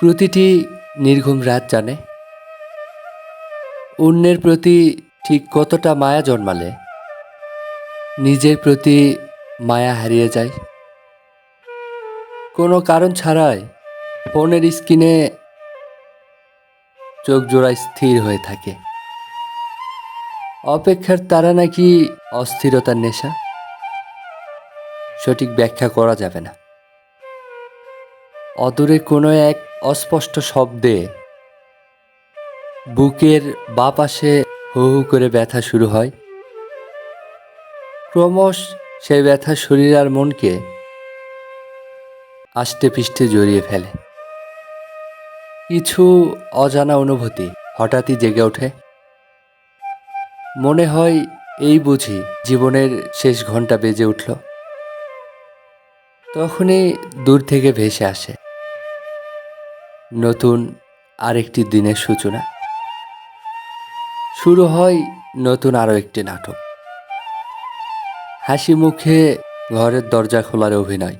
প্রতিটি নির্ঘুম রাত জানে। অন্যের প্রতি ঠিক কতটা মায়া জন্মালে, নিজের প্রতি মায়া হারিয়ে যায়। কোনো কারণ ছাড়াই ফোনের স্ক্রিনে চোখ জোড়ায় স্থির হয়ে থাকে। অপেক্ষার তারা নাকি অস্থিরতার নেশা? সঠিক ব্যাখ্যা করা যাবে না। অদূরে কোনো এক অস্পষ্ট শব্দে বুকের বা পাশে হু হু করে ব্যথা শুরু হয়। ক্রমশ সেই ব্যথা শরীর আর মনকে আষ্টে পৃষ্ঠে জড়িয়ে ফেলে। কিছু অজানা অনুভূতি হঠাৎই জেগে ওঠে। মনে হয় এই বুঝি জীবনের শেষ ঘণ্টা বেজে উঠল। তখনই দূর থেকে ভেসে আসে। নতুন আরেকটি দিনের সূচনা। শুরু হয় নতুন আরও একটি নাটক। হাসি মুখে ঘরের দরজা খোলার অভিনয়।